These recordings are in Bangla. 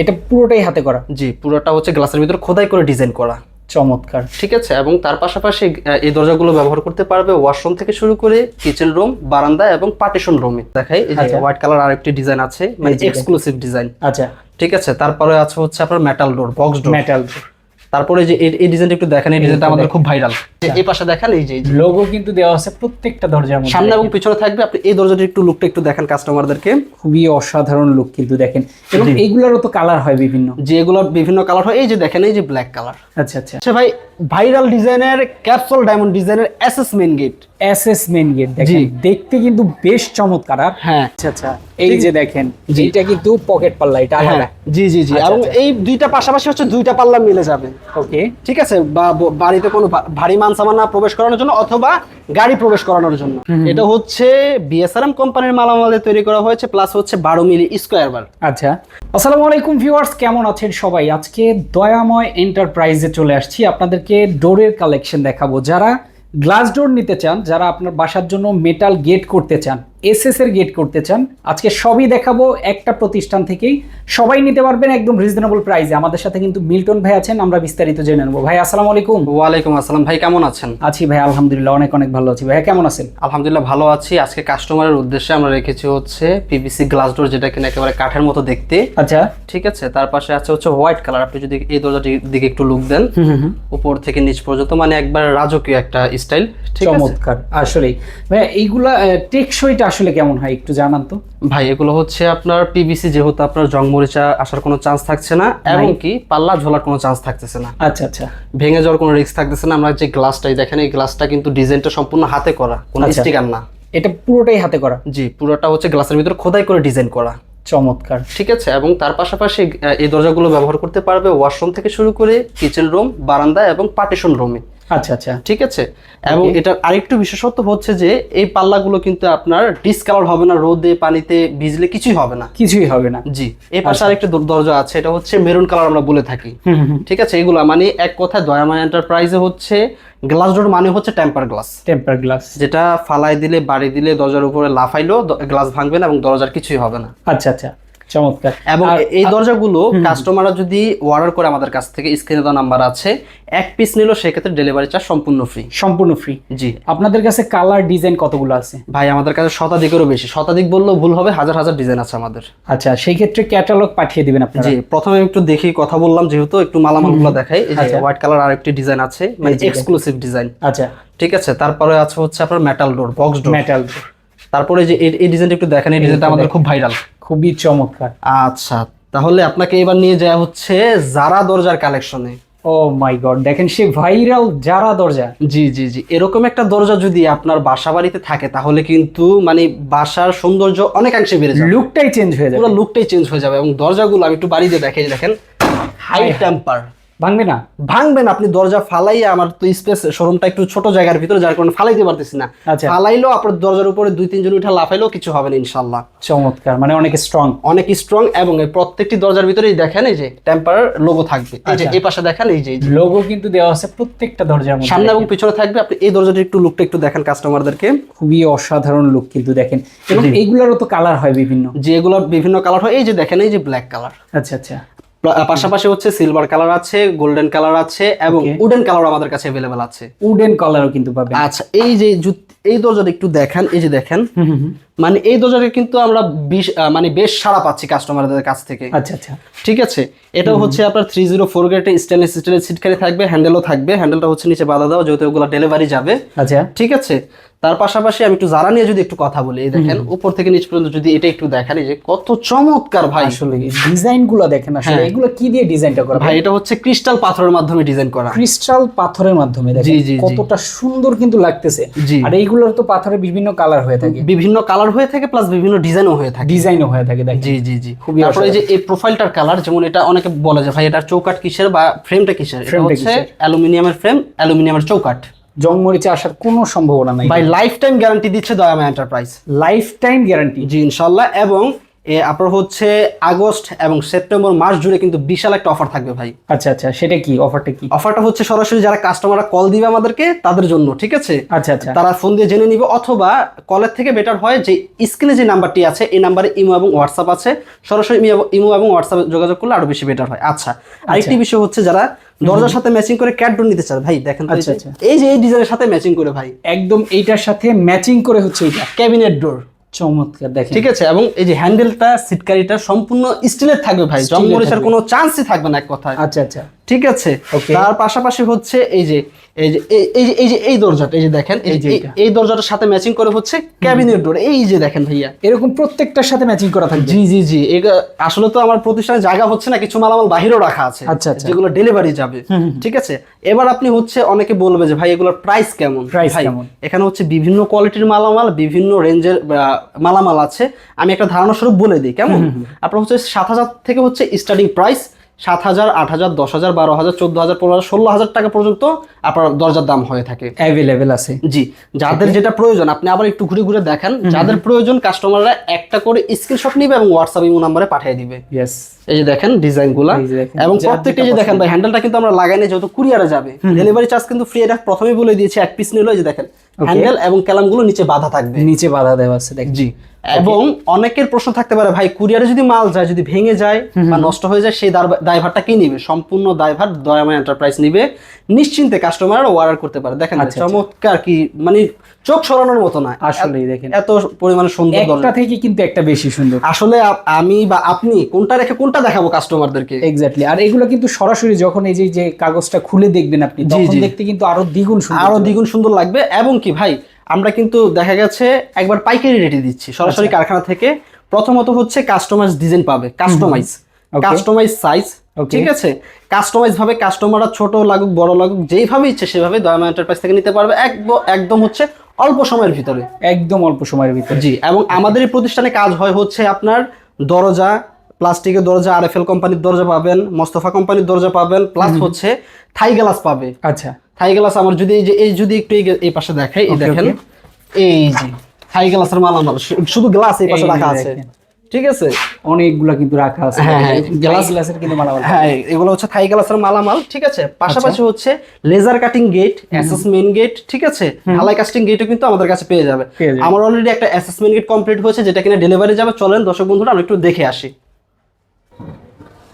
এটা পুরোটাই হাতে করা। জি পুরোটা হচ্ছে গ্লাসের ভিতরে খোদাই করে ডিজাইন করা। চমৎকার। ঠিক আছে এবং তার পাশাপাশি এই দরজাগুলো ব্যবহার করতে পারবে ওয়াশরুম থেকে শুরু করে কিচেন রুম বারান্দা এবং পার্টিশন রুমে দেখাই এই যে আচ্ছা। হোয়াইট কালার আরেকটি ডিজাইন আছে মানে। এক্সক্লুসিভ ডিজাইন আচ্ছা। ঠিক আছে তারপরে আছে হচ্ছে আপনার metal door box door metal তারপরে যে এই- ডিজাইনটা একটু দেখেন এই ডিজাইনটা আমাদের খুব ভাইরাল এই পাশে দেখেন এই যে লোগো কিন্তু দেওয়া আছে প্রত্যেকটা দরজার মধ্যে। সামনে এবং পিছনে থাকবে আপনি এই দরজাটির একটু লুকটা একটু দেখেন কাস্টমারদেরকে খুবই অসাধারণ লুক কিন্তু দেখেন। এবং এগুলোরও তো কালার হয় বিভিন্ন। যে এগুলো বিভিন্ন কালার হয় এই যে দেখেন এই যে ব্ল্যাক কালার আচ্ছা আচ্ছা। আচ্ছা ভাই ভাইরাল ডিজাইনের ক্যাপসুল ডায়মন্ড ডিজাইনের SS main gate SS main gate দেখেন। দেখতে কিন্তু বেশ চমৎকার আর হ্যাঁ। আচ্ছা আচ্ছা এই যে দেখেন এটা কিন্তু পকেট পাল্লা এটা আলাদা। জি জি জি। এবং এই দুইটা পাশাপাশি হচ্ছে দুইটা পাল্লা মিলে যাবে। ওকে। ঠিক আছে? বা বাড়িতে কোনো ভারী মান সামান না প্রবেশ করানোর জন্য অথবা গাড়ি প্রবেশ করানোর জন্য। এটা হচ্ছে বিএসআরএম কোম্পানির মালামালে তৈরি করা হয়েছে প্লাস হচ্ছে বারো মিলি স্কোয়ার বার আচ্ছা। আসসালামু আলাইকুম ভিউয়ার্স কেমন আছেন সবাই? আজকে দয়াময় এন্টারপ্রাইজে চলে আসছি। আপনাদেরকে ডোরের কালেকশন দেখাবো। যারা গ্লাস ডোর নিতে চান, যারা আপনার বাসার জন্য মেটাল গেট করতে চান এসএস এর গেট করতে চান আজকে সবই দেখাবো একটা প্রতিষ্ঠান থেকেই। সবাই নিতে পারবেন একদম রিজনেবল প্রাইসে আমাদের সাথে কিন্তু মিল্টন ভাই আছেন আমরা বিস্তারিত জেনে নেব। ভাই আসসালামু আলাইকুম। ওয়ালাইকুম আসসালাম। ভাই কেমন আছেন? আছি ভাই আলহামদুলিল্লাহ অনেক অনেক ভালো আছি। ভাইয়া কেমন আছেন? আলহামদুলিল্লাহ ভালো আছি। আজকে কাস্টমারের উদ্দেশ্যে আমরা রেখেছি হচ্ছে পিভিসি গ্লাস ডোর যেটা কিনা একেবারে কাঠের মতো দেখতে। আচ্ছা। ঠিক আছে? তার পাশে আছে হচ্ছে হোয়াইট কালার আপনি যদি এই দরজাটির দিকে একটু লুক দেন উপর থেকে নিচ পর্যন্ত মানে একবার রাজকীয় একটা স্টাইল চমৎকার। আসলে ভাইয়া এইগুলা টেকসইটা আসলে কেমন হয় একটু জানান তো। ভাই এগুলো হচ্ছে আপনার পিভিসি যেহেতু আপনার জং মরিচা আসার কোনো চান্স থাকছে না এবং কি পাল্লা ঝোলার কোনো চান্স থাকতেছে না। আচ্ছা আচ্ছা। ভেঙে যাওয়ার কোনো রিস্ক থাকতেছে না। আমরা যে গ্লাসটাই দেখেন এই গ্লাসটা কিন্তু ডিজাইনটা সম্পূর্ণ হাতে করা কোনো আচ্ছা। স্টিকার না। এটা পুরোটাই হাতে করা? জি পুরোটা হচ্ছে গ্লাসের ভিতরে খোদাই করে ডিজাইন করা। চমৎকার। ঠিক আছে? এবং তার পাশাপাশি এই দরজাগুলো ব্যবহার করতে পারবে ওয়াশরুম থেকে শুরু করে কিচেন রুম বারান্দা এবং পার্টিশন রুমে আচ্ছা আচ্ছা। ঠিক আছে? এবং এটার আরেকটু বিশেষত্ব হচ্ছে যে এই পাল্লাগুলো কিন্তু আপনার ডিসকালার হবে না রোদে পানিতে ভিজলে কিছুই হবে না। কিছুই হবে না। জি। এই পাশে আরেকটা দরজা আছে এটা হচ্ছে মেরুন কালার আমরা বলে থাকি। ঠিক আছে? এগুলো মানে এক কথায় দয়াময় এন্টারপ্রাইজে হচ্ছে গ্লাস ডোর মানে হচ্ছে টেম্পার গ্লাস টেম্পার গ্লাস যেটা ফালাই দিলে বাড়ি দিলে দরজার উপরে লাফাইলেও গ্লাস ভাঙবে না এবং দরজার কিছুই হবে না। আচ্ছা আচ্ছা। চমৎকার। এবং এই দরজাগুলো কাস্টমাররা যদি অর্ডার করে আমাদের কাছ থেকে স্ক্রিনে দেওয়া নাম্বার আছে এক পিস নিল সেক্ষেত্রে ডেলিভারি চার্জ সম্পূর্ণ ফ্রি সম্পূর্ণ ফ্রি জি। আপনাদের কাছে কালার ডিজাইন কতগুলো আছে? ভাই আমাদের কাছে শতাধিকেরও বেশি। শতাধিক বললেও ভুল হবে হাজার হাজার ডিজাইন আছে আমাদের। আচ্ছা সেই ক্ষেত্রে ক্যাটালগ পাঠিয়ে দিবেন আপনারা। জি প্রথমে একটু দেখি কথা বললাম যেহেতু একটু মালামালগুলো দেখাই। হোয়াইট কালার আর একটি ডিজাইন আছে মানে এক্সক্লুসিভ ডিজাইন আচ্ছা। ঠিক আছে তারপরে আছে হচ্ছে আপনার metal door box door metal door তারপরে যে এই ডিজাইনটা একটু দেখেন এই ডিজাইনটা আমাদের খুব ভাইরাল খুবই চমৎকার। আচ্ছা তাহলে আপনাকে এবার নিয়ে যাওয়া হচ্ছে জারা দরজার কালেকশনে ও মাই গড দেখেন সে ভাইরাল যারা দরজা। জি জি জি এরকম একটা দরজা যদি আপনার বাসা বাড়িতে থাকে তাহলে কিন্তু মানে বাসার সৌন্দর্য অনেকাংশে বেড়ে যাবে। লুকটাই চেঞ্জ হয়ে যাবে। পুরো লুকটাই চেঞ্জ হয়ে যাবে এবং দরজাগুলো আমি একটু বাড়িতে দেখে দেখেন হাই টেম্পার ভাঙবে না। ভাঙবেন আপনি দরজা ফালাইয়া আমার তো স্পেস শোরুমটা একটু ছোট জায়গার ভিতরে যার কারণে ফালাইতে পারতেছি না। আচ্ছা। ফালাইলেও আপনার দরজার উপরে দুই তিনজন উঠে লাফাইলেও কিছু হবে না ইনশাল্লাহ চমৎকার মানে অনেক স্ট্রং অনেক স্ট্রং এবং প্রত্যেকটি দরজার ভিতরেই দেখেন এই যে টেম্পার লোগো থাকবে। এই যে আচ্ছা। এই পাশে দেখেন এই যে লোগো কিন্তু দেওয়া আছে প্রত্যেকটা দরজার মধ্যে। সামনে এবং পিছনে থাকবে আপনি এই দরজাটা একটু লুকটা একটু দেখেন কাস্টমারদেরকে খুবই অসাধারণ লুক কিন্তু দেখেন। এবং এইগুলোরও তো কালার হয় বিভিন্ন। যে এগুলো বিভিন্ন কালার হয় এই যে দেখেন এই যে ব্ল্যাক কালার আচ্ছা আচ্ছা। পাশাপাশি হচ্ছে সিলভার কালার আছে গোল্ডেন কালার আছে এবং উডেন কালার আমাদের কাছে অ্যাভেলেবেল আছে। উডেন কালারও কিন্তু পাবেন। আচ্ছা এই যে এই দরজাটা একটু দেখেন এই যে দেখেন। মানে এই দরজাটা কিন্তু আমরা বিশ মানে বেশ সাড়া পাচ্ছি কাস্টমারদের কাছ থেকে। আচ্ছা আচ্ছা। ঠিক আছে? এটা হচ্ছে আপনার থ্রি জিরো ফোর স্টেনলেস স্টিলের সিটকারি থাকবে হ্যান্ডেলও থাকবে হ্যান্ডেলটা হচ্ছে নিচে বাধা দেওয়া যেহেতু ওগুলো ডেলিভারি যাবে। আচ্ছা। ঠিক আছে? তার পাশাপাশি আমি একটু জারা নিয়ে যদি একটু কথা বলি দেখেন উপর থেকে নিচ পর্যন্ত যদি এটা একটু দেখেন এই যে কত চমৎকার ভাই। আসলে ডিজাইনগুলো দেখেন আসলে হ্যাঁ। এগুলো কি দিয়ে ডিজাইনটা করা? ভাই এটা হচ্ছে ক্রিস্টাল পাথরের মাধ্যমে ডিজাইন করা। ক্রিস্টাল পাথরের মাধ্যমে দেখেন। কতটা সুন্দর কিন্তু লাগতেছে। আর এইগুলোর তো পাথরের বিভিন্ন কালার হয়ে থাকে। বিভিন্ন কালার হয়ে থাকে প্লাস বিভিন্ন ডিজাইনও হয়ে থাকে। ডিজাইনও হয়ে থাকে দেখেন। জি জি জি। খুবই তারপরে যে এই প্রোফাইলটার কালার যেমন এটা অনেকে বলে যে ভাই এটা চৌকাট কিসের বা ফ্রেমটা কিসের? এটা হচ্ছে? অ্যালুমিনিয়ামের ফ্রেম অ্যালুমিনিয়ামের চৌকাট জং মরিচে আসার কোনো সম্ভাবনা নাই। ভাই লাইফ টাইম গ্যারান্টি দিচ্ছে Dayama enterprise life time guarantee জি ইনশাল্লাহ এবং আপনার হচ্ছে আগস্ট এবং সেপ্টেম্বর মাস জুড়ে কিন্তু বিশাল একটা অফার থাকবে ভাই। আচ্ছা আচ্ছা সেটা কি? অফারটা কি? অফারটা হচ্ছে সরাসরি যারা কাস্টমাররা কল দিবে আমাদেরকে তাদের জন্য ঠিক আছে? আচ্ছা আচ্ছা। তারা ফোন দিয়ে জেনে নিবে অথবা কলের থেকে বেটার হয় যে স্ক্রিনে যে নাম্বারটি আছে এই নাম্বারে ইমো এবং হোয়াটসঅ্যাপ আছে। সরাসরি ইমো- এবং হোয়াটসঅ্যাপে যোগাযোগ করলে আরও বেশি বেটার হয়। আচ্ছা আরেকটি বিষয় হচ্ছে যারা দরজার সাথে ম্যাচিং করে ক্যাট ডোর নিতে চায় ভাই দেখেন আচ্ছা, যে- আচ্ছা। এই যে এই ডিজাইনের সাথে ম্যাচিং করে ভাই। একদম এইটার সাথে ম্যাচিং করে হচ্ছে এটা ক্যাবিনেট ডোর চমৎকার দেখেন। ঠিক আছে এবং এই যে হ্যান্ডেলটা সিটকারিটা সম্পূর্ণ স্টিলের থাকবে ভাই। জং মরিচের। কোনো চান্সই থাকবে না এক কথায়। আচ্ছা আচ্ছা। ঠিক আছে? তার পাশাপাশি হচ্ছে এই যে এই যে এই- যে এই দরজাটা এই যে দেখেন এই যে এই দরজাটার সাথে ম্যাচিং করে হচ্ছে ক্যাবিনেট ডোর এই যে দেখেন ভাইয়া। এরকম প্রত্যেকটার সাথে ম্যাচিং করা থাকবে। জি জি জি আসলে তো আমার প্রতিষ্ঠানে জায়গা হচ্ছে না কিছু মালামাল বাহিরেও রাখা আছে আচ্ছা, আচ্ছা। যেগুলো ডেলিভারি যাবে ঠিক আছে? এবার আপনি হচ্ছে অনেকে বলবে যে ভাই এগুলোর প্রাইস কেমন? ভাই, কেমন? এখানে হচ্ছে বিভিন্ন কোয়ালিটির মালামাল বিভিন্ন রেঞ্জের মালামাল আছে। আমি একটা ধারণা স্বরূপ বলে দিই কেমন? আপনার হচ্ছে সাত হাজার থেকে হচ্ছে স্টার্টিং প্রাইস সাত হাজার আট হাজার দশ হাজার বারো হাজার চোদ্দ হাজার পনেরো হাজার ষোলো হাজার টাকা পর্যন্ত আপনার দরজার দাম হয়ে থাকে। অ্যাভেলেবেল আছে। জি যাদের যেটা প্রয়োজন আপনি আবার একটু ঘুরে ঘুরে দেখেন যাদের প্রয়োজন কাস্টমাররা একটা করে স্ক্রিনশট নিবে এবং হোয়াটসঅ্যাপ ইমো নাম্বারে পাঠিয়ে দিবে। এই যে দেখেন ডিজাইনগুলা। এবং প্রত্যেকটা যে দেখেন ভাই হ্যান্ডেলটা কিন্তু আমরা লাগাই নাই যেহেতু কুরিয়ারে যাবে। ডেলিভারি চার্জ কিন্তু ফ্রি এটা প্রথমেই বলে দিয়েছি এক পিস নিলো এই যে দেখেন হ্যান্ডেল এবং ক্যালামগুলো নিচে বাঁধা থাকবে। নিচে বাধা দেওয়া আছে দেখ জি। এবং অনেকের প্রশ্ন থাকতে পারে ভাই কুরিয়ারে যদি মাল যায় যদি ভেঙে যায় বা নষ্ট হয়ে যায় সেই দায়ভারটা কে নিবে? সম্পূর্ণ দায়ভার দয়াময় এন্টারপ্রাইজ নিবে। নিশ্চিন্তে কাস্টমার অর্ডার করতে পারে। দেখেন আচ্ছা, আচ্ছা। চমৎকার কি মানে চোখ সরানোর মতো না। আসলেই দেখেন। এত পরিমাণে সুন্দর একটা থেকে কিন্তু একটা বেশি সুন্দর। আসলে আমি বা আপনি কোনটা রেখে কোনটা দেখাবো কাস্টমারদেরকে এক্স্যাক্টলি আর এগুলো কিন্তু সরাসরি যখন এই যে যে কাগজটা খুলে দেখবেন আপনি তখন দেখতে কিন্তু আরও দ্বিগুণ সুন্দর আরও দ্বিগুণ সুন্দর লাগবে। এবং কি ভাই আমরা কিন্তু দেখা গেছে একবার পাইকারি রেটে দিচ্ছি। সরাসরি আচ্ছা। কারখানা থেকে প্রথমত হচ্ছে কাস্টমাইজ ডিজাইন পাবে। Customise customise size. ঠিক আছে? কাস্টমাইজ ভাবে কাস্টমাররা ছোট লাগুক বড় লাগুক যেইভাবে ইচ্ছে সেভাবে দয়ামা এন্টারপ্রাইজ থেকে নিতে পারবে। একদম হচ্ছে অল্প সময়ের ভিতরে। একদম অল্প সময়ের ভিতরে। জি এবং আমাদের এই প্রতিষ্ঠানে কাজ হয় হচ্ছে আপনার দরজা প্লাস্টিকের দরজা আর এফ এল কোম্পানির দরজা পাবেন মোস্তফা কোম্পানির দরজা পাবেন প্লাস হচ্ছে থাই গ্লাস পাবে। আচ্ছা। থাই গ্লাস আমার যদি এই যে এই যদি একটু এই- পাশে দেখাই এই দেখেন। এই যে থাই গ্লাসের মালামাল শুধু গ্লাস এই পাশে রাখা আছে। ঠিক আছে? অনেকগুলা কিন্তু রাখা আছে। হ্যাঁ, হ্যাঁ, গ্লাস গ্লাসের কিন্তু মালামাল হ্যাঁ এগুলো হচ্ছে থাই গ্লাসের মালামাল ঠিক আছে? পাশাপাশি আচ্ছা। হচ্ছে laser cutting gate assessment gate ঠিক আছে? ঢালাই কাস্টিং গেটও কিন্তু আমাদের কাছে পেয়ে যাবে। পেয়ে যাবে। আমার অলরেডি একটা অ্যাসেসমেন্ট গেট কমপ্লিট হয়েছে যেটা কিনা ডেলিভারি যাবে। চলেন দর্শক বন্ধুরা আমরা একটু দেখে আসি।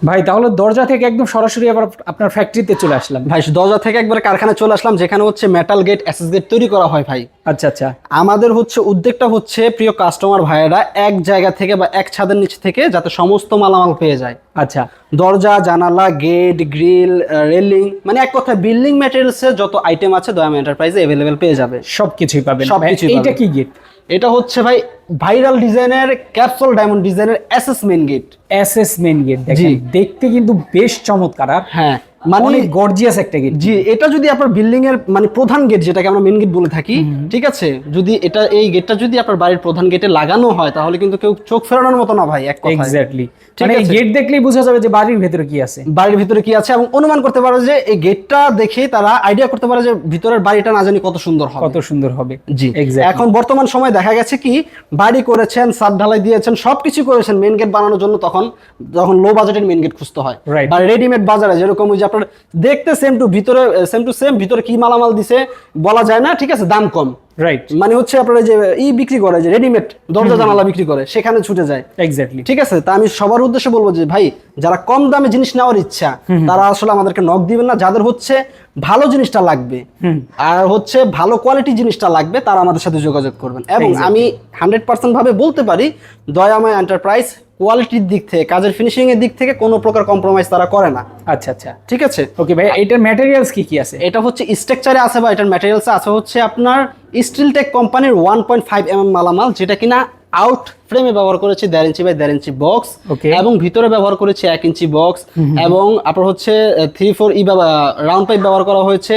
ভাই, তাহলে দরজা থেকে একদম সরাসরি আবার আপনার ফ্যাক্টরিতে চলে আসলাম। ভাই, দরজা থেকে একবার কারখানা চলে আসলাম, যেখানে হচ্ছে মেটাল গেট অ্যাসেস গেট তৈরি করা হয় ভাই। আচ্ছা আচ্ছা। আমাদের হচ্ছে উদ্যোগটা হচ্ছে প্রিয় কাস্টমার ভাইয়েরা এক জায়গা থেকে বা এক ছাদের নিচ থেকে যাতে সমস্ত মালামাল পেয়ে যায়। আচ্ছা। দরজা জানালা গেট গ্রিল রেলিং মানে এক কথা বিল্ডিং ম্যাটেরিয়ালসের যত আইটেম আছে দয়াম এন্টারপ্রাইজে অ্যাভেলেবেল পেয়ে যাবে। সবকিছুই পাবেন। এইটা পাবেন। কি গেট এটা হচ্ছে ভাই ভাইরাল ডিজাইনের ক্যাপসুল ডায়মন্ড ডিজাইনের assessment gate SS main gate দেখেন। দেখতে কিন্তু বেশ চমৎকার আর হ্যাঁ। মানে গর্জিয়াস একটা গেট জি এটা যদি আপনার বিল্ডিং এর মানে প্রধান গেট যেটাকে আমরা মেন গেট বলে থাকি ঠিক আছে? যদি এটা এই গেটটা যদি আপনার বাড়ির প্রধান গেটে লাগানো হয় তাহলে কিন্তু কেউ চোখ ফেরানোর মতো না ভাই এক কথা এক্স্যাক্টলি মানে গেট দেখলেই বোঝা যাবে যে বাড়ির ভেতরে কি আছে। বাড়ির ভিতরে কি আছে এবং অনুমান করতে পারো যে এই গেটটা দেখে তারা আইডিয়া করতে পারে যে ভিতরের বাড়িটা না জানি কত সুন্দর হবে। কত সুন্দর হবে। জি। এখন বর্তমান সময় দেখা গেছে কি বাড়ি করেছেন সাত ঢালাই দিয়েছেন সবকিছু করেছেন মেন গেট বানানোর জন্য তখন যখন লো বাজেটের মেন গেট খুঁজতে হয়। বা রেডিমেড বাজারে যেরকম ওই যে আপনার দেখতে সেম টু ভিতরে সেম টু সেম ভিতরে কি মালামাল দিছে বলা যায় না ঠিক আছে দাম কম। রাইট মানে হচ্ছে আপনার যে ই বিক্রি করে যে রেডিমেড দরজা জানালা বিক্রি করে সেখানে ছুটে যায়। এক্স্যাক্টলি ঠিক আছে তা আমি সবার উদ্দেশ্যে বলব যে ভাই যারা কম দামে জিনিস নেওয়ার ইচ্ছা তারা আসলে আমাদেরকে নক দিবেন না। যাদের হচ্ছে ভালো জিনিসটা লাগবে আর হচ্ছে ভালো কোয়ালিটি জিনিসটা লাগবে তারা আমাদের সাথে যোগাযোগ করবেন। এবং আমি হান্ড্রেড পার্সেন্ট ভাবে বলতে পারি দয়াময় এন্টারপ্রাইজ কোয়ালিটির দিক থেকে কাজের ফিনিশিং এর দিক থেকে কোনো প্রকার কম্প্রোমাইজ তারা করে না। আচ্ছা আচ্ছা। ঠিক আছে? ওকে ভাই এটার ম্যাটেরিয়ালস কি কি আছে? এটা হচ্ছে স্ট্রাকচারে আছে বা এটার ম্যাটেরিয়ালসে আছে হচ্ছে আপনার স্টিল টেক কোম্পানির ওয়ান পয়েন্ট ফাইভ এম মালামাল যেটা কিনা আউট ফ্রেমে ব্যবহার করেছি দেড় ইঞ্চি বাই দেড় ইঞ্চি বক্স. এবং ভিতরে ব্যবহার করেছি এক ইঞ্চি বক্স এবং আপনার হচ্ছে three four E round pipe ব্যবহার করা হয়েছে।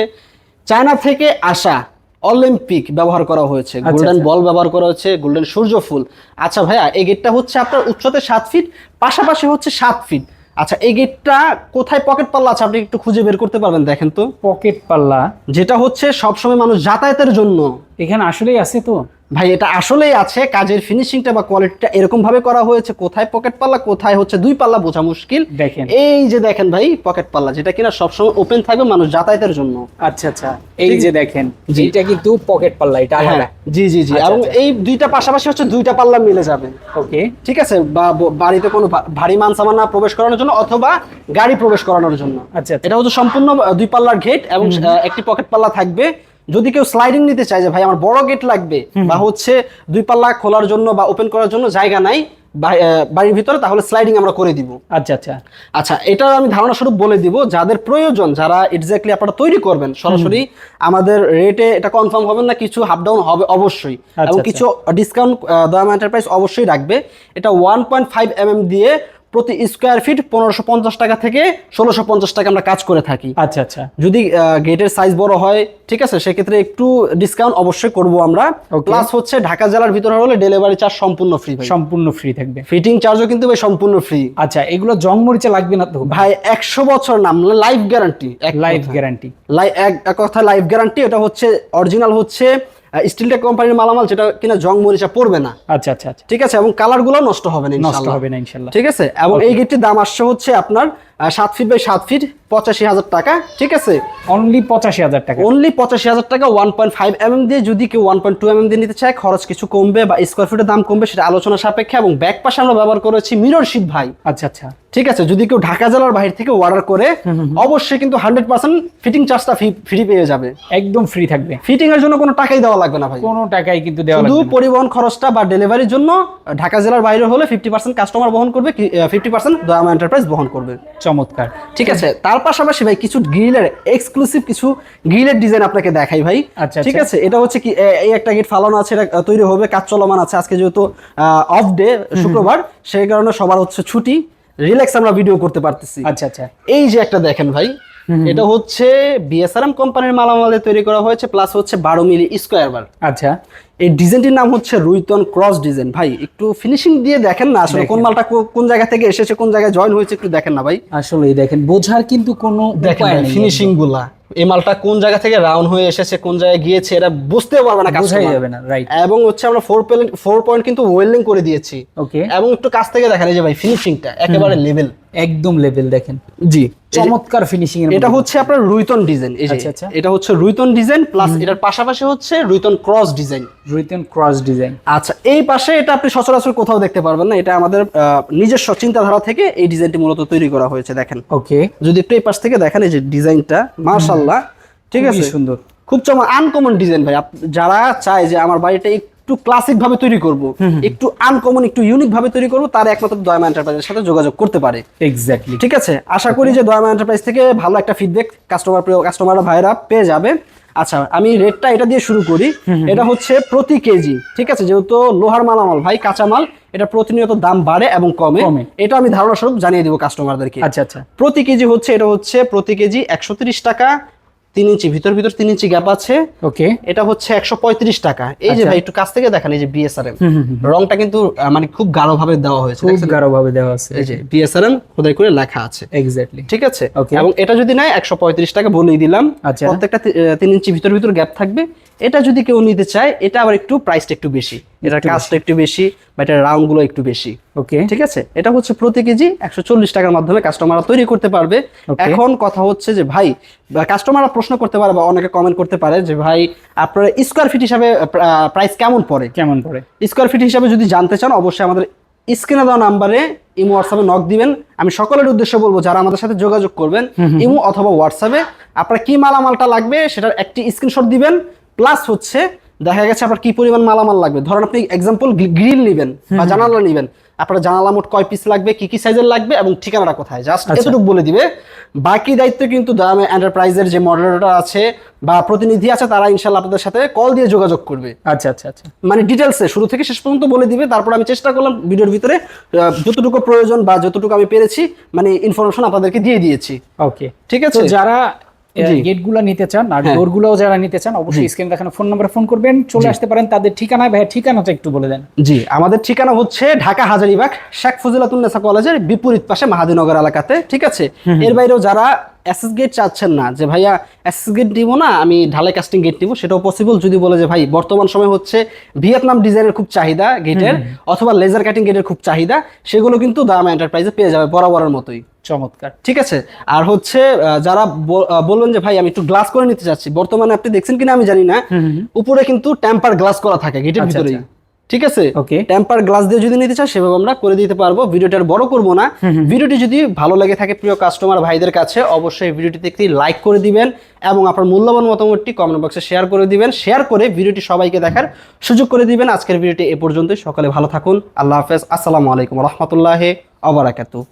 চায়না থেকে আসা অলিম্পিক ব্যবহার করা হয়েছে আচ্ছা, গোল্ডেন আচ্ছা। বল ব্যবহার করা হয়েছে গোল্ডেন সূর্য ফুল। আচ্ছা ভাইয়া এই গেটটা হচ্ছে আপনার উচ্চতে সাত ফিট পাশাপাশি হচ্ছে সাত ফিট আচ্ছা এই গেটটা কোথায় পকেট পাল্লা আছে? আপনি একটু খুঁজে বের করতে পারবেন দেখেন তো। পকেট পাল্লা যেটা হচ্ছে সবসময় মানুষ যাতায়াতের জন্য। এখানে আসলেই আছে তো? ভাই এটা আসলেই আছে কাজের ফিনিশিংটা বা কোয়ালিটিটা এরকম ভাবে করা হয়েছে কোথায় পকেট পাল্লা কোথায় হচ্ছে দুই পাল্লা বোঝা মুশকিল। দেখেন। এই যে দেখেন ভাই পকেট পাল্লা যেটা কিনা সবসময় ওপেন থাকবে মানুষ যাতায়াতের জন্য। আচ্ছা আচ্ছা। এই যে দেখেন এটা কিন্তু পকেট পাল্লা এটা হ্যাঁ আলাদা। জি জি জি। আচ্ছা, এবং আচ্ছা। এই দুইটা পাশাপাশি হচ্ছে দুইটা পাল্লা মিলে যাবে। ওকে। ঠিক আছে? বা বাড়িতে কোনো ভারী মান সামানা প্রবেশ করানোর জন্য অথবা গাড়ি প্রবেশ করানোর জন্য। আচ্ছা আচ্ছা। এটা হচ্ছে সম্পূর্ণ দুই পাল্লার গেট এবং একটি পকেট পাল্লা থাকবে। যদি কেউ স্লাইডিং নিতে চায় যে ভাই আমার বড় গেট লাগবে বা হচ্ছে দুই পাল্লা খোলার জন্য বা ওপেন করার জন্য জায়গা নাই বাড়ির ভিতরে তাহলে স্লাইডিং আমরা করে দিব। আচ্ছা আচ্ছা। আচ্ছা এটা আমি ধারণা স্বরূপ বলে দিব যাদের প্রয়োজন যারা এক্স্যাক্টলি আপনারা তৈরি করবেন সরাসরি আমাদের রেটে এটা কনফার্ম হবে না কিছু হাফ ডাউন হবে অবশ্যই। আচ্ছা, এবং আচ্ছা। কিছু ডিসকাউন্ট দয়াম এন্টারপ্রাইজ অবশ্যই রাখবে। এটা one point five M M দিয়ে প্রতি স্কোয়ার ফিট পনেরোশো পঞ্চাশ টাকা থেকে ষোলোশো পঞ্চাশ টাকা আমরা কাজ করে থাকি। আচ্ছা আচ্ছা। যদি গেটের সাইজ বড় হয় ঠিক আছে? সেক্ষেত্রে একটু ডিসকাউন্ট অবশ্যই করব আমরা. প্লাস হচ্ছে ঢাকা জেলার ভিতরে হলে ডেলিভারি চার্জ সম্পূর্ণ ফ্রি সম্পূর্ণ ফ্রি থাকবে। ফিটিং চার্জও কিন্তু ভাই সম্পূর্ণ ফ্রি আচ্ছা এগুলো জং মরিচা লাগবে না তো? ভাই একশো বছর নাম লাইফ গ্যারান্টি লাইফ গ্যারান্টি এক কথা লাইফ গ্যারান্টি এটা হচ্ছে অরিজিনাল হচ্ছে স্টিলটেক কোম্পানির মালামাল যেটা কিনা জং মরিচা পড়বে না। আচ্ছা আচ্ছা আচ্ছা। ঠিক আছে? এবং কালারগুলো নষ্ট হবে না নষ্ট হবে না ইনশাল্লাহ। ঠিক আছে? এবং এই গেটটির দাম আসছে হচ্ছে আপনার সাত ফিট বাই সাত ফিট পঁচাশি হাজার টাকা ঠিক আছে? অনলি পঁচাশি হাজার টাকা। অনলি পঁচাশি হাজার টাকা ওয়ান পয়েন্ট ফাইভ এম দিয়ে যদি কেউ ওয়ান পয়েন্ট টু এম দিয়ে নিতে চায় খরচ কিছু কমবে বা স্কোয়ার ফিটের দাম কমবে সেটা আলোচনা সাপেক্ষে এবং ব্যাক পাশে আমরা ব্যবহার করেছি মিরর শীট ভাই। আচ্ছা আচ্ছা। ঠিক আছে যদি কেউ ঢাকা জেলার বাইরে থেকে অর্ডার করে অবশ্যই কিন্তু হান্ড্রেড পার্সেন্ট ফিটিং চার্জটা ফ্রি পেয়ে যাবে। একদম ফ্রি থাকবে। ফিটিং এর জন্য কোনো টাকাই দেওয়া লাগবে না ভাই। কোনো টাকাই কিন্তু দেওয়া শুধু। পরিবহন খরচটা বা ডেলিভারির জন্য ঢাকা জেলার বাইরে হলে ফিফটি পার্সেন্ট কাস্টমার বহন করবে ফিফটি পার্সেন্ট দয়ামা এন্টারপ্রাইজ বহন করবে। চমৎকার। ঠিক আছে? তার পাশাপাশি ভাই কিছু গ্রিলের এক্সক্লুসিভ কিছু গ্রিলের ডিজাইন আপনাকে দেখাই ভাই। আচ্ছা, ঠিক আচ্ছা। আছে? এটা হচ্ছে কি এই একটা গেট ফালানো আছে এটা তৈরি হবে কাজ চলমান আছে আজকে যেহেতু অফ ডে শুক্রবার সেই কারণে সবার হচ্ছে ছুটি। রিল্যাক্স আমরা ভিডিও করতে পারতেছি। আচ্ছা আচ্ছা। এই যে একটা দেখেন ভাই এটা হচ্ছে বিএসআরএম কোম্পানির মালামালে তৈরি করা হয়েছে প্লাস হচ্ছে বারো মিলি স্কোয়ার বার আচ্ছা। এই ডিজাইনটির নাম হচ্ছে রুইতন ক্রস ডিজাইন ভাই একটু ফিনিশিং দিয়ে দেখেন না আসলে কোন মালটা কোন জায়গা থেকে এসেছে কোন জায়গায় জয়েন হয়েছে একটু দেখেন না ভাই। আসলে দেখেন বোঝার কিন্তু কোনো দেখেন ফিনিশিংগুলা। এই মালটা কোন জায়গা থেকে রাউন্ড হয়ে এসেছে কোন জায়গায় গিয়েছে এটা বুঝতে পারবে না বোঝাই customer। যাবে না রাইট এবং হচ্ছে আমরা ফোর পয়েন্ট ফোর পয়েন্ট কিন্তু ওয়েল্ডিং করে দিয়েছি। ওকে এবং একটু কাছ থেকে দেখেন এই যে ভাই ফিনিশিংটা একেবারে লেভেল একদম লেভেল দেখেন। জি। চমৎকার ফিনিশিং এর এটা হচ্ছে আপনার রুইতন ডিজাইন এই যে। আচ্ছা, আচ্ছা। এটা হচ্ছে রুইতন ডিজাইন প্লাস এটার পাশাপাশি হচ্ছে রুইতন ক্রস ডিজাইন রুইতন ক্রস ডিজাইন আচ্ছা এই পাশে এটা আপনি সচরাচর কোথাও দেখতে পারবেন না এটা আমাদের আহ, নিজস্ব চিন্তাধারা থেকে এই ডিজাইনটি মূলত তৈরি করা হয়েছে দেখেন। ওকে যদি একটু এই পাশ থেকে দেখেন এই যে ডিজাইনটা মার্শাল্লাহ ঠিক আছে? সুন্দর। খুব চমৎকার আনকমন ডিজাইন ভাই। যারা চায় যে আমার বাড়িটা একটু ক্লাসিক ভাবে তৈরি করব। একটু আনকমন একটু ইউনিক ভাবে তৈরি করব তার একমাত্র দয়ামা এন্টারপ্রাইজের সাথে যোগাযোগ করতে পারে। এক্স্যাক্টলি ঠিক আছে? আশা করি যে দয়ামা এন্টারপ্রাইজ থেকে ভালো একটা ফিডব্যাক কাস্টমার প্রিয় কাস্টমার ভাইরা পেয়ে যাবে। আচ্ছা আমি রেটটা এটা দিয়ে শুরু করি। এটা হচ্ছে প্রতি কেজি। ঠিক আছে? যেহেতু লোহার মালামাল ভাই কাঁচামাল এটা প্রতিনিয়ত দাম বাড়ে এবং কমে। কমে। এটা আমি ধারণা স্বরূপ জানিয়ে দিব কাস্টমারদেরকে আচ্ছা আচ্ছা। প্রতি কেজি হচ্ছে এটা হচ্ছে প্রতি কেজি একশো ত্রিশ টাকা। তিন ইঞ্চি ভিতর ভিতর তিন ইঞ্চি গ্যাপ আছে। ওকে এটা হচ্ছে একশো পঁয়ত্রিশ টাকা। এই যে আচ্ছা। ভাই একটু কাছ থেকে দেখান এই যে বিএসআরএম রংটা কিন্তু মানে খুব গাঢ় ভাবে দেওয়া হয়েছে খুব গাঢ় ভাবে দেওয়া আছে। এই যে বিএসআরএম খোদাই করে লেখা আছে। এক্স্যাক্টলি ঠিক আছে. এবং এটা যদি নেয় একশো পঁয়ত্রিশ টাকা বলেই দিলাম। আচ্ছা। প্রত্যেকটা তিন ইঞ্চি ভিতর ভিতর গ্যাপ থাকবে। এটা যদি কেউ নিতে চায় এটা আবার একটু প্রাইসটা একটু বেশি। একটু কাজটা একটু বেশি বা এটার রাউন্ডগুলো একটু বেশি। ওকে ঠিক আছে? এটা হচ্ছে প্রতি কেজি একশো চল্লিশ টাকার মাধ্যমে কাস্টমাররা তৈরি করতে পারবে। এখন কথা হচ্ছে যে ভাই কাস্টমাররা প্রশ্ন করতে পারে বা অনেকে কমেন্ট করতে পারে যে ভাই আপনার স্কোয়ার ফিট হিসাবে প্রাইস কেমন পড়ে? কেমন পড়ে? স্কোয়ার ফিট হিসাবে যদি জানতে চান অবশ্যই আমাদের স্ক্রিনে দেওয়া নাম্বারে ইমো হোয়াটসঅ্যাপে নক দিবেন। আমি সকলের উদ্দেশ্যে বলব যারা আমাদের সাথে যোগাযোগ করবেন ইমো অথবা হোয়াটসঅ্যাপে আপনার কি মালামালটা লাগবে সেটার একটি স্ক্রিনশট দিবেন। প্লাস হচ্ছে দেখা গেছে আপনার কি পরিমাণ মালামাল লাগবে? ধরেন আপনি এক্সাম্পল গ্রিল নেবেন বা জানালা নেবেন। আপনার জানালা মোট কয় পিস লাগবে কি কি সাইজের লাগবে এবং ঠিকানাটা কোথায়? জাস্ট আচ্ছা। এতটুকু বলে দিবে। বাকি দায়িত্ব কিন্তু দামে এন্টারপ্রাইজের যে মডারেটর আছে বা প্রতিনিধি আছে তারা ইনশাল্লাহ আপনাদের সাথে কল দিয়ে যোগাযোগ করবে। আচ্ছা আচ্ছা আচ্ছা। মানে ডিটেলসে শুরু থেকে শেষ পর্যন্ত বলে দিবে। তারপর আমি চেষ্টা করলাম ভিডিওর ভিতরে যতটুকু প্রয়োজন বা যতটুকু আমি পেরেছি মানে ইনফরমেশন আপনাদেরকে দিয়ে দিয়েছি। ওকে ঠিক আছে? যারা। গেটগুলো নিতে চান আর হ্যাঁ। ডোরগুলোও যারা নিতে চান অবশ্যই স্ক্রিন দেখানো ফোন নাম্বারে ফোন করবেন চলে আসতে পারেন। তাদের ঠিকানায় ভাইয়া ঠিকানাটা একটু বলে দেন। জি আমাদের ঠিকানা হচ্ছে ঢাকা হাজারিবাগ শেখ ফজিলাতুন্নেসা কলেজের বিপরীত পাশে মাহাদিনগর এলাকাতে ঠিক আছে? এর বাইরেও যারা এসএস গেট চাচ্ছেন না যে ভাইয়া এসএস গেট দিব না আমি ঢালাই কাস্টিং গেট নিব সেটাও পসিবল যদি বলে যে ভাই বর্তমান সময় হচ্ছে ভিয়েতনাম ডিজাইনের খুব চাহিদা গেটের অথবা লেজার কাটিং গেটের খুব চাহিদা সেগুলো কিন্তু দাম এন্টারপ্রাইজে পেয়ে যাবে বরাবরের মতোই। চমৎকার। ঠিক আছে? আর হচ্ছে যারা বল- বলবেন যে ভাই আমি একটু গ্লাস করে নিতে চাচ্ছি। বর্তমানে আপনি দেখছেন কিনা আমি জানি না। উপরে কিন্তু টেম্পার গ্লাস করা থাকে গেটের আচ্ছা, ভিতরেই। আচ্ছা। ঠিক আছে? ওকে টেম্পার গ্লাস দিয়ে যদি নিতে চান সেভাবে আমরা করে দিতে পারব। ভিডিওটা বড় করব না। ভিডিওটি যদি ভালো লাগে থাকে প্রিয় কাস্টমার ভাইদের কাছে অবশ্যই ভিডিওটিতে একটি লাইক করে দিবেন এবং আপনার মূল্যবান মতামতটি কমেন্ট বক্সে শেয়ার করে দিবেন। শেয়ার করে ভিডিওটি সবাইকে দেখার সুযোগ করে দিবেন। আজকের ভিডিওটি এ পর্যন্তই। সকালে ভালো থাকুন। আল্লাহ হাফেজ। আসসালামু আলাইকুম রহমতুল্লাহ আবরাকাতু